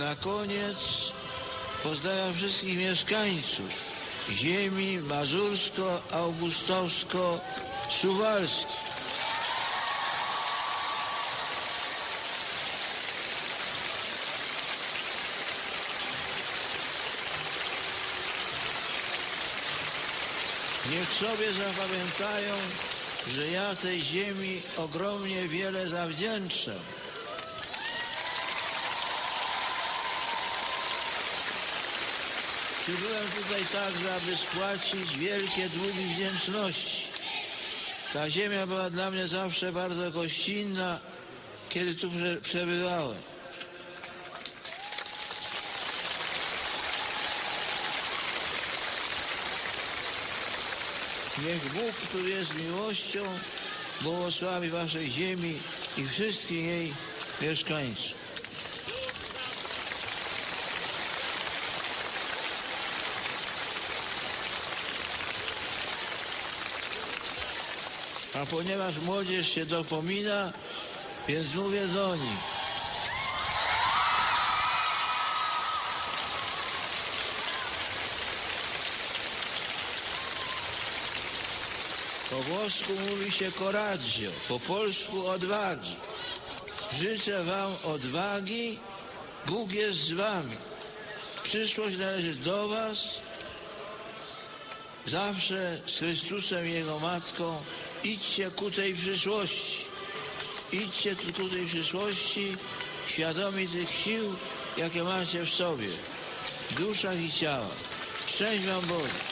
Na koniec pozdrawiam wszystkich mieszkańców ziemi mazursko-augustowsko-suwalskiej. Niech sobie zapamiętają, że ja tej ziemi ogromnie wiele zawdzięczam. Przybyłem tutaj także, aby spłacić wielkie długi wdzięczności. Ta ziemia była dla mnie zawsze bardzo gościnna, kiedy tu prze- przebywałem. Niech Bóg, który jest miłością, błogosławi waszej ziemi i wszystkich jej mieszkańców. A ponieważ młodzież się dopomina, więc mówię do nich. Po włosku mówi się coraggio, po polsku odwagi. Życzę wam odwagi, Bóg jest z wami. Przyszłość należy do was. Zawsze z Chrystusem Jego Matką idźcie ku tej przyszłości. Idźcie ku tej przyszłości, świadomi tych sił, jakie macie w sobie, duszach i ciałach. Szczęść wam Boże.